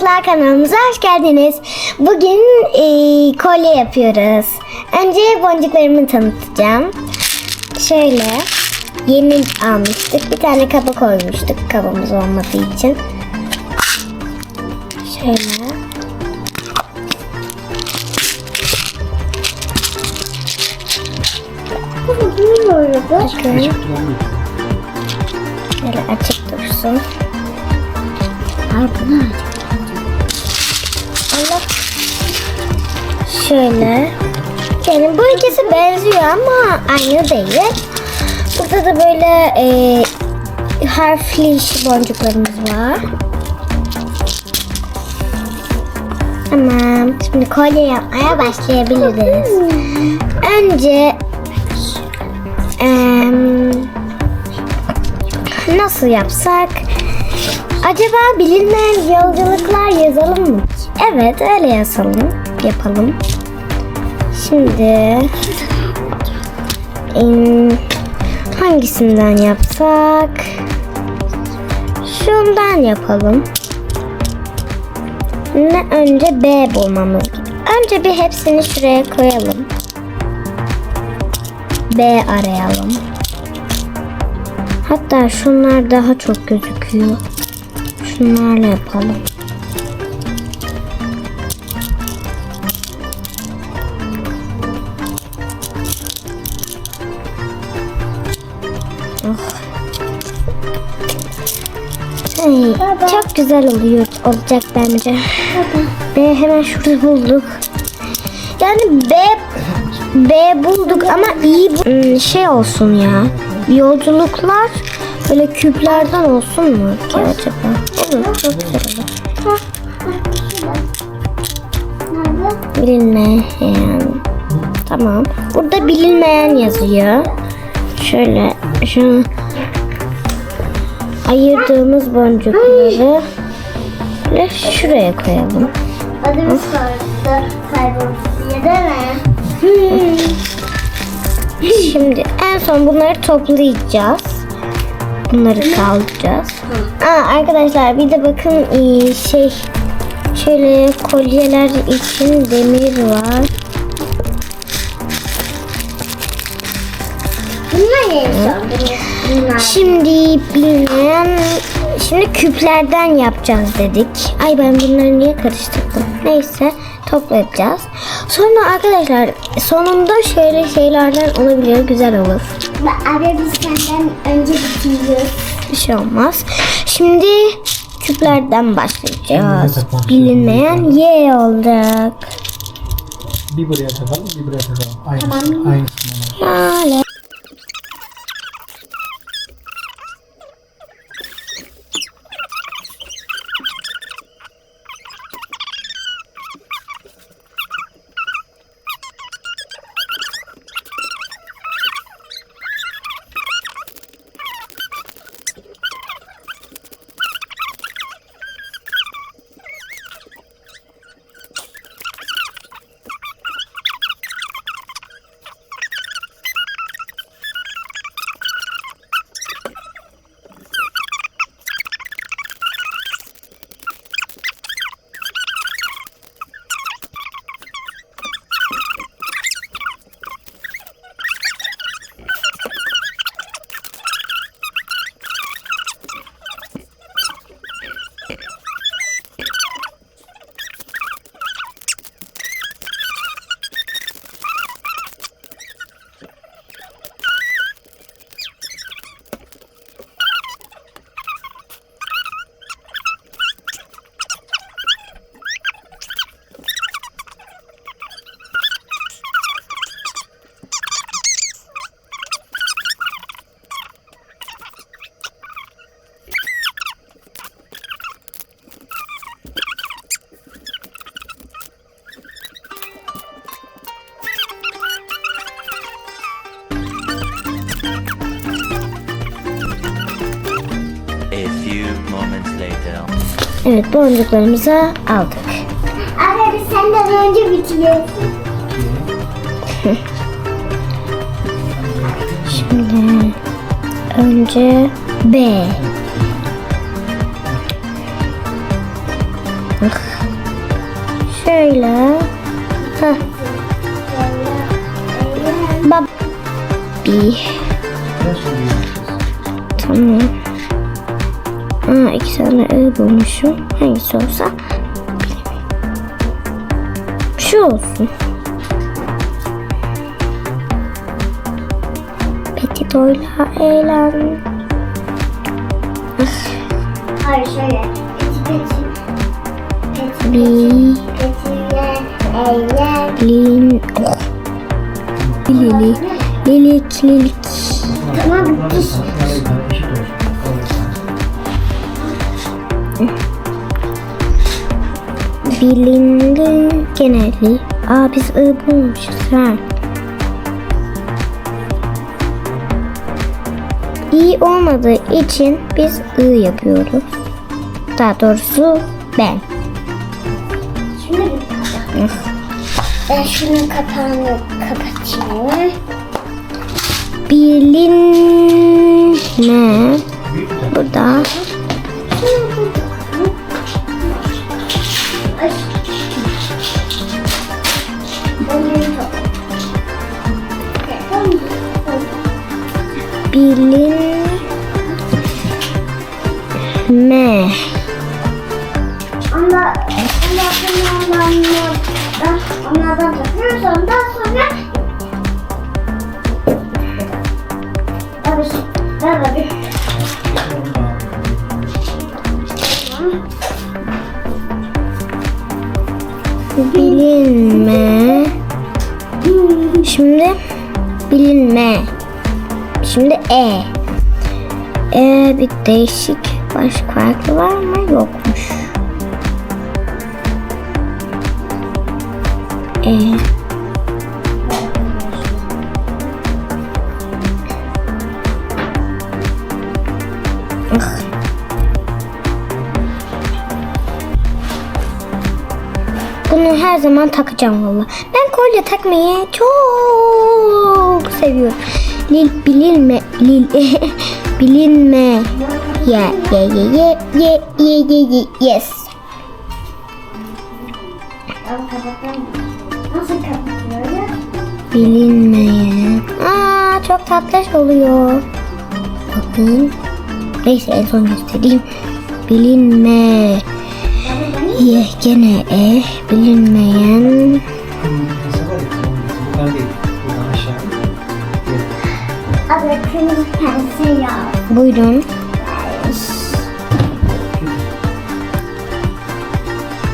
Boncuklar kanalımıza hoş geldiniz. Bugün e, kolye yapıyoruz. Önce boncuklarımı tanıtacağım. Şöyle yeni almıştık. Bir tane kaba koymuştuk kabımız olmadığı için. Şöyle. Bakın. Şöyle açık dursun. Ay bu ne? Şöyle. Yani bu ikisi benziyor ama aynı değil. Burada da böyle e, harfli boncuklarımız var. Tamam. Şimdi kolye yapmaya başlayabiliriz. Önce em, nasıl yapsak? Acaba bilinmeyen yolculuklar yazalım mı? Evet öyle yazalım. Yapalım. Şimdi em, hangisinden yapsak? Şundan yapalım. Ne önce B bulmamız. Önce bir hepsini şuraya koyalım. B arayalım. Hatta şunlar daha çok gözüküyor. Şunlarla yapalım. Ay, çok güzel oluyor olacak bence. B hemen şurada bulduk. Yani B B bulduk ama iyi bu- Hmm, şey olsun ya. Yolculuklar böyle küplerden olsun mu ki acaba? Olur çok güzel olur. Bilinmeyen. Tamam. Burada bilinmeyen yazıyor. Şöyle şu ayırdığımız boncukları böyle şuraya koyalım. Adımız. Kayboldu diye değil mi? Şimdi en son bunları toplayacağız. Bunları kaldıracağız. Aa, arkadaşlar bir de bakın ee, şey şöyle kolyeler için demir var. Şimdi bilmeyen şimdi küplerden yapacağız dedik. Ay ben bunları niye karıştırdım? Neyse toplayacağız. Sonra arkadaşlar sonunda şöyle şeylerden olabilir güzel olur. Abi biz senden önce bitiriyoruz. Bir şey olmaz. Şimdi küplerden başlayacağız. Bilinmeyen Y olacak. Bir buraya takalım, bir buraya takalım. Aynı, aynısını. Lale. A Evet boncuklarımızı aldık. Abi senden önce bitiriyoruz. Şimdi önce B. Şöyle. Hah. Bab. Bir. Tamam tane I bulmuşum. Hangisi olsa şu şey olsun. Petit oyla eğlen. Hayır şöyle. Petit petit. Petit Lin. Lilik. Lilik lilik. Tamam. Bilindi geneli. Aa biz I bulmuşuz ha. İyi olmadığı için biz I yapıyoruz. Daha doğrusu ben. Şimdi bir Ben şunun kapağını kapatayım. Bilinme. Burada. Ay. E. E bir değişik başka farklı var mı? Yokmuş. E. Ah. Bunu her zaman takacağım valla. Ben kolye takmayı çok seviyorum. Lil bilinme lil bilinme ye ye ye ye ye ye ye ye yes. Bilinmeyen. Aa çok tatlış oluyor. Bakın. Neyse en son göstereyim. Bilinme. Ye gene e bilinmeyen. Kırmızı. Buyurun.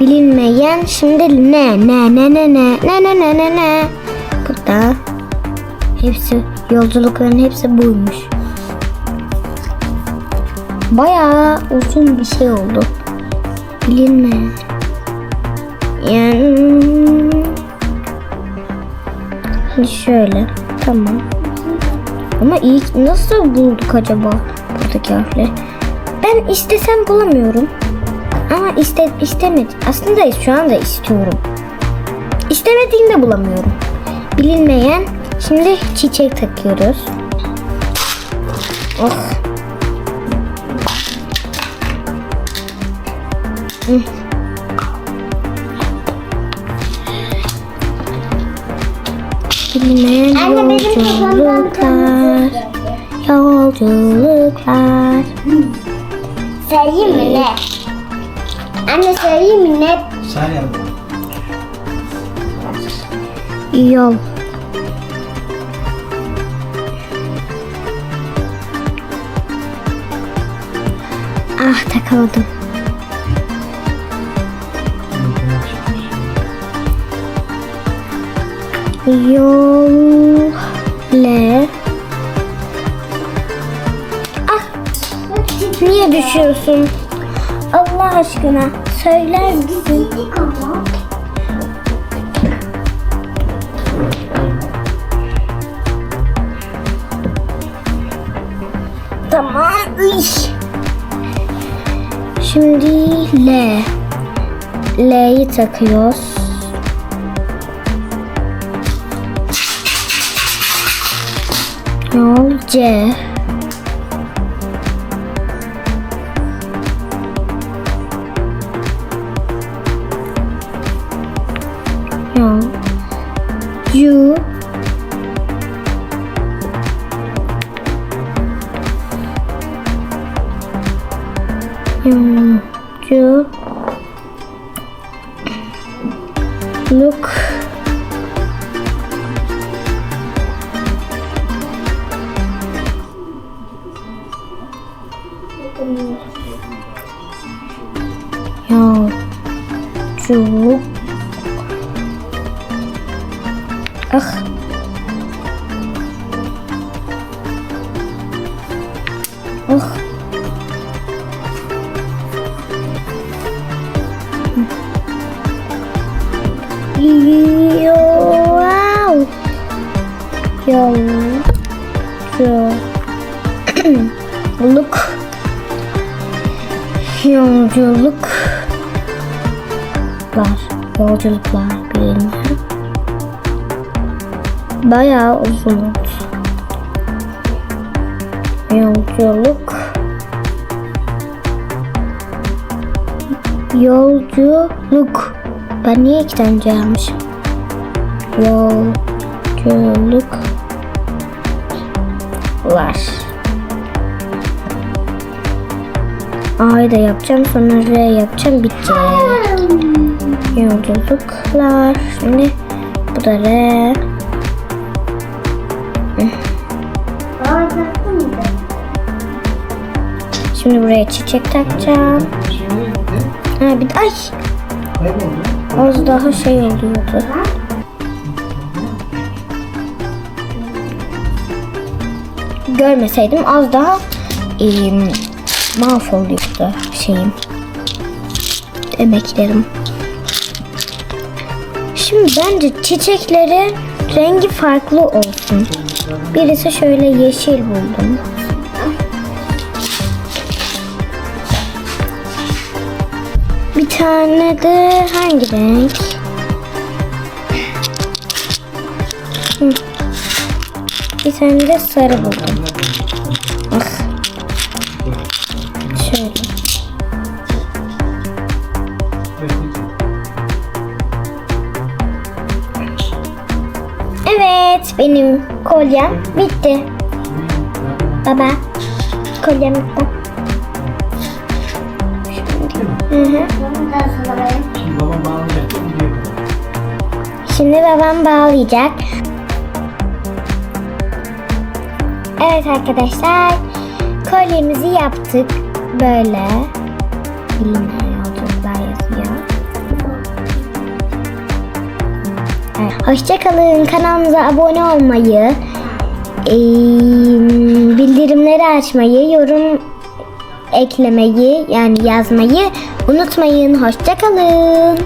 Bilinmeyen şimdi ne ne ne ne ne ne ne ne ne ne. Bu da hepsi yolculukların hepsi buymuş. Bayağı uzun bir şey oldu. Bilinmeyen. Yani şöyle tamam. Ama ilk nasıl bulduk acaba buradaki harfleri? Ben istesem bulamıyorum. Ama iste, istemedim. Aslında şu anda istiyorum. İstemediğimde bulamıyorum. Bilinmeyen şimdi çiçek takıyoruz. Oh. Hı. Bilinmeyen Anne benim kafamdan yolculuklar. Yolculuklar. Söyleyeyim mi ne? Anne söyleyeyim mi ne? Sen yap. Yol. Ah takamadım. Yol. Le. Ah niye düşüyorsun? Allah aşkına söyler misin? Tamam. Şimdi L. L'yi takıyoruz. 姐 Yolculuk. Ah. Ah. Wow. Yolculuk. Yolculuk. Var. Yolculuklar bilmiyorum. Bayağı uzun. Yolculuk. Yolculuk. Ben niye iki tane C almışım? Yolculuk var. A'yı da yapacağım sonra R yapacağım bitecek. Yolculuklar. Şimdi bu da R. Aa taktın mı? Şimdi buraya çiçek takacağım. Ha bir ay Kayboldu. az daha şey oluyordu. Görmeseydim az daha em, mahvoluyordu şeyim. Emeklerim. Şimdi bence çiçeklerin rengi farklı olsun. Birisi şöyle yeşil buldum. Bir tane de hangi renk? Bir tane de sarı buldum. Ah. Şöyle. Benim kolyem bitti. Baba, kolyem bitti. Hı hı. Şimdi babam bağlayacak. Şimdi babam bağlayacak. Evet arkadaşlar. Kolyemizi yaptık. Böyle. Bilimler Hoşçakalın. Kanalımıza abone olmayı, bildirimleri açmayı, yorum eklemeyi yani yazmayı unutmayın. Hoşçakalın.